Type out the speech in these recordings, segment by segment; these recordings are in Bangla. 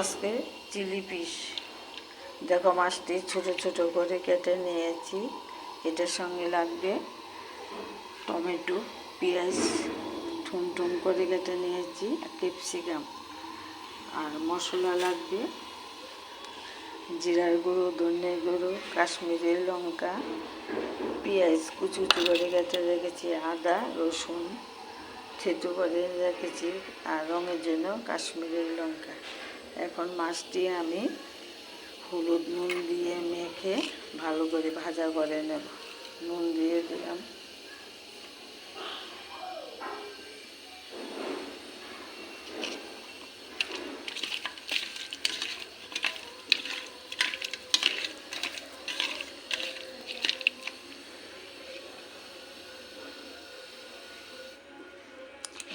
আজকে চিলি পিস দেখো মাছটি ছোট ছোট করে কেটে নিয়েছি। এটার সঙ্গে লাগবে টমেটো, পেঁয়াজ ঠুম ঠুম করে কেটে নিয়েছি ক্যাপসিকাম। আর মশলা লাগবে জিরার গুঁড়ো ধনে গুঁড়ো কাশ্মীরি লঙ্কা, পেঁয়াজ কুচু করে কেটে রেখেছি, আদা, রসুন থেতু করে রেখেছি, আর রঙের জন্য কাশ্মীরের লঙ্কা। এখন মাছটি আমি হলুদ নুন দিয়ে মেখে ভালো করে ভাজা করে নেব। নুন দিয়ে দিলাম।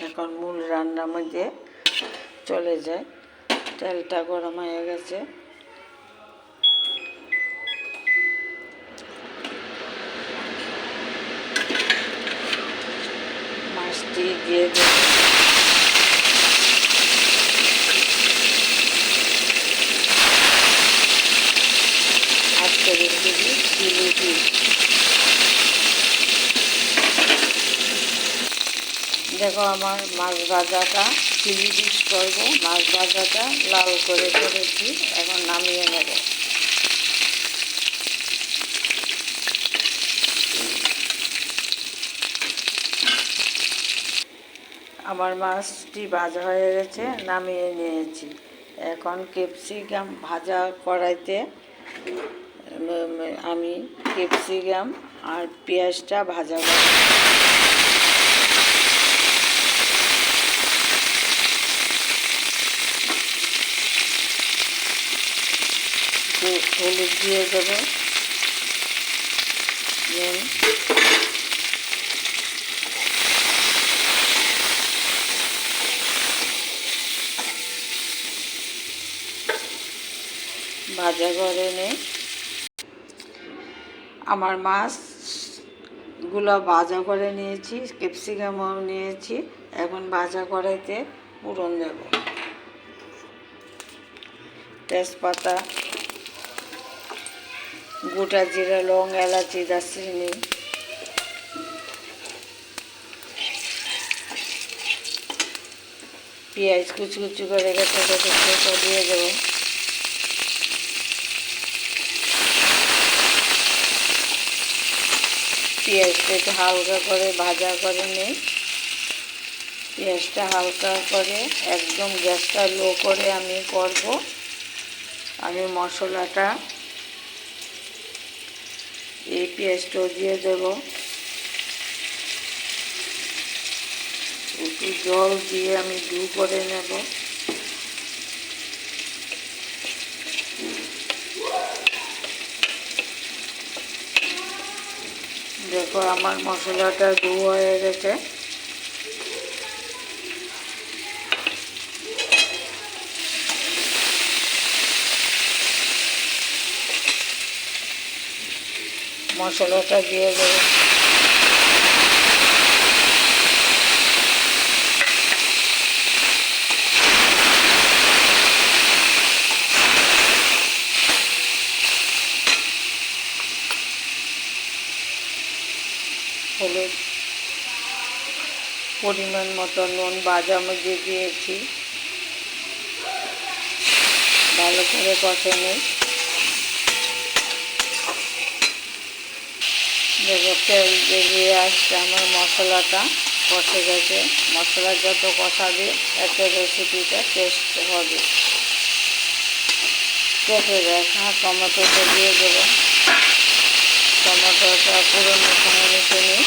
এখন মূল রান্নার মধ্যে চলে যায়। তেলটা গরম হয়ে গেছে। মাছটি দিয়ে দেব আজকে রেখে দিই চিলি পিস দেখো আমার মাছ ভাজাটা, চিলি পিস করব, মাছ ভাজাটা লাল করে করেছি, এখন নামিয়ে নেব। আমার মাছটি ভাজা হয়ে গেছে, নামিয়ে নিয়েছি। এখন ক্যাপসিকাম ভাজা কড়াইতে আমি ক্যাপসিকাম আর পেঁয়াজটা ভাজা করব একটু হলুদ দিয়ে দেবো। ভাজা করে নে আমার মাছগুলো ভাজা করে নিয়েছি, ক্যাপসিকামও নিয়েছি। এখন ভাজা করাইতে পুরন দেব। তেজপাতা গোটা জিরা, লং, এলাচি, দারচিনি। পেঁয়াজ কুচি কুচি করে সেটা দিয়ে দেবো। পেঁয়াজটা একটু হালকা করে ভাজা করে নিই। পেঁয়াজটা হালকা করে একদম গ্যাসটা লো করে আমি করব। আমি মশলাটা এই পেঁয়াজটাও দিয়ে দেব। একটু জল দিয়ে আমি দু করে নেব। দেখো আমার মশলাটা ডু হয়ে গেছে। মশলাটা দিয়ে দেবো। হলুদ পরিমাণ মতো নুন মধ্যে দিয়েছি। ভালো করে কষে নিই। দেখো তেল বেরিয়ে আসছে আমার মশলাটা, কষে গেছে। মশলা যত কষাবে এত রেসিপিটা টেস্ট হবে। কেটে রাখা টমেটোটা দিয়ে দেবো। টমেটোটা পুরোনো মিশে নিই।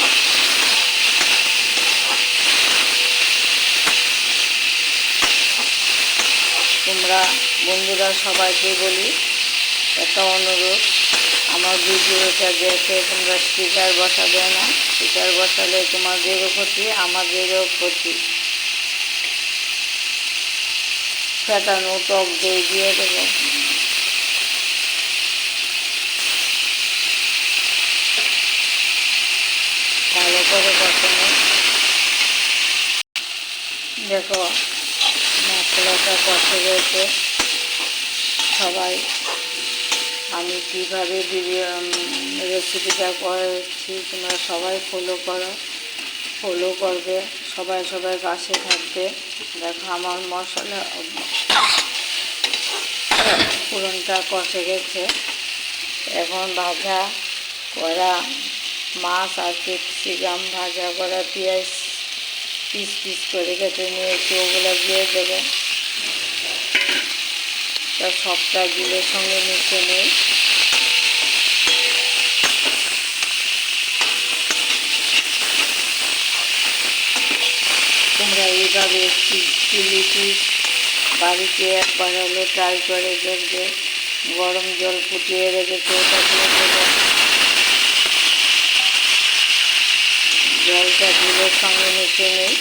তোমরা বন্ধুরা সবাইকে বলি, একটা অনুরোধ আমার ভিডিওটা দেখে তোমরা স্পিকার বসাবে না। স্পিকার বসালে তোমাদেরও ক্ষতি, আমাদেরও ক্ষতি। ফেটানো টক দই দিয়ে দেবো। ভালো করে কষানো দেখো, মশলাটা কষে গেছে। সবাই আমি কীভাবে রেসিপিটা করেছি তোমরা সবাই ফলো করো। ফলো করবে, সবাই সবাই পাশে থাকবে। দেখো আমার মশলা পুরনটা কষে গেছে। এখন ভাজা করা মাছ আর ক্যাপসিকাম ভাজা করা পেঁয়াজ পিস পিস করে কেটে নিয়েছি, ওগুলো দিয়ে দেবে। তা সবটা গিলের সঙ্গে মিশে নেই তোমরা এইভাবে চিলি পিস বাড়িতে একবার হলে ট্রাই করে দেখবে। গরম জল ফুটিয়ে রেখেছে ওটা দিয়ে দেবে। জলটা গুলের সঙ্গে মিশে নেই।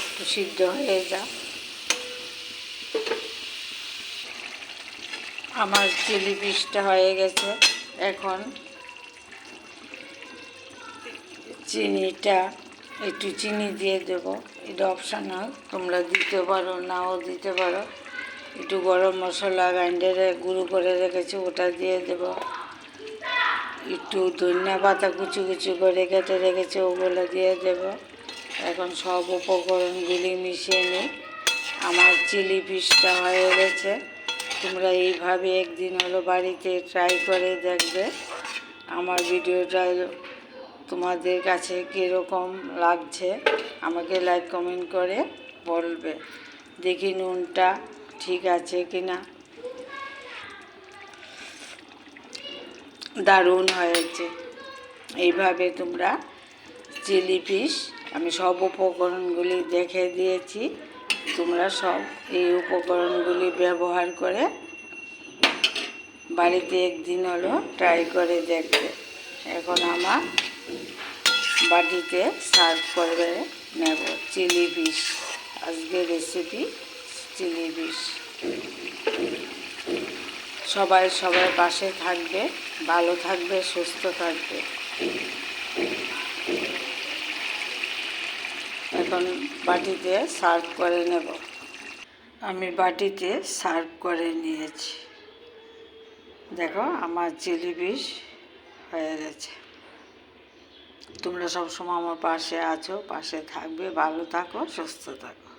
একটু সিদ্ধ হয়ে যা আমার চিলি পিসটা হয়ে গেছে। এখন চিনিটা, একটু চিনি দিয়ে দেবো। এটা অপশানাল তোমরা দিতে পারো, নাও দিতে পারো। একটু গরম মশলা গ্রাইন্ডারে গুঁড়ো করে রেখেছি, ওটা দিয়ে দেবো। একটু ধনিয়া পাতা কুচি কুচি করে কেটে রেখেছি, ওগুলো দিয়ে দেব। এখন সব উপকরণগুলি মিশিয়ে নিই। আমার চিলি পিসটা হয়ে গেছে। তোমরা এইভাবে একদিন হলো বাড়িতে ট্রাই করে দেখবে। আমার ভিডিওটা তোমাদের কাছে কীরকম লাগছে? আমাকে লাইক কমেন্ট করে বলবে। দেখি নুনটা ঠিক আছে কি না দারুণ হয়েছে। এইভাবে তোমরা চিলি ফিশ আমি সব উপকরণগুলি দেখে দিয়েছি। তোমরা সব এই উপকরণগুলি ব্যবহার করে বাড়িতে একদিন হলো ট্রাই করে দেখবে। এখন আমার বাটিতে সার্ভ করবে নেব চিলি ফিশ। আজকে রেসিপি চিলি ফিশ। সবাই সবার পাশে থাকবে, ভালো থাকবে, সুস্থ থাকবে। এখন বাটিতে সার্ভ করে নেব। আমি বাটিতে সার্ভ করে নিয়েছি। দেখো আমার চিলি ফিশ হয়ে গেছে। তোমরা সবসময় আমার পাশে আছো পাশে থাকবে ভালো থাকো সুস্থ থাকো।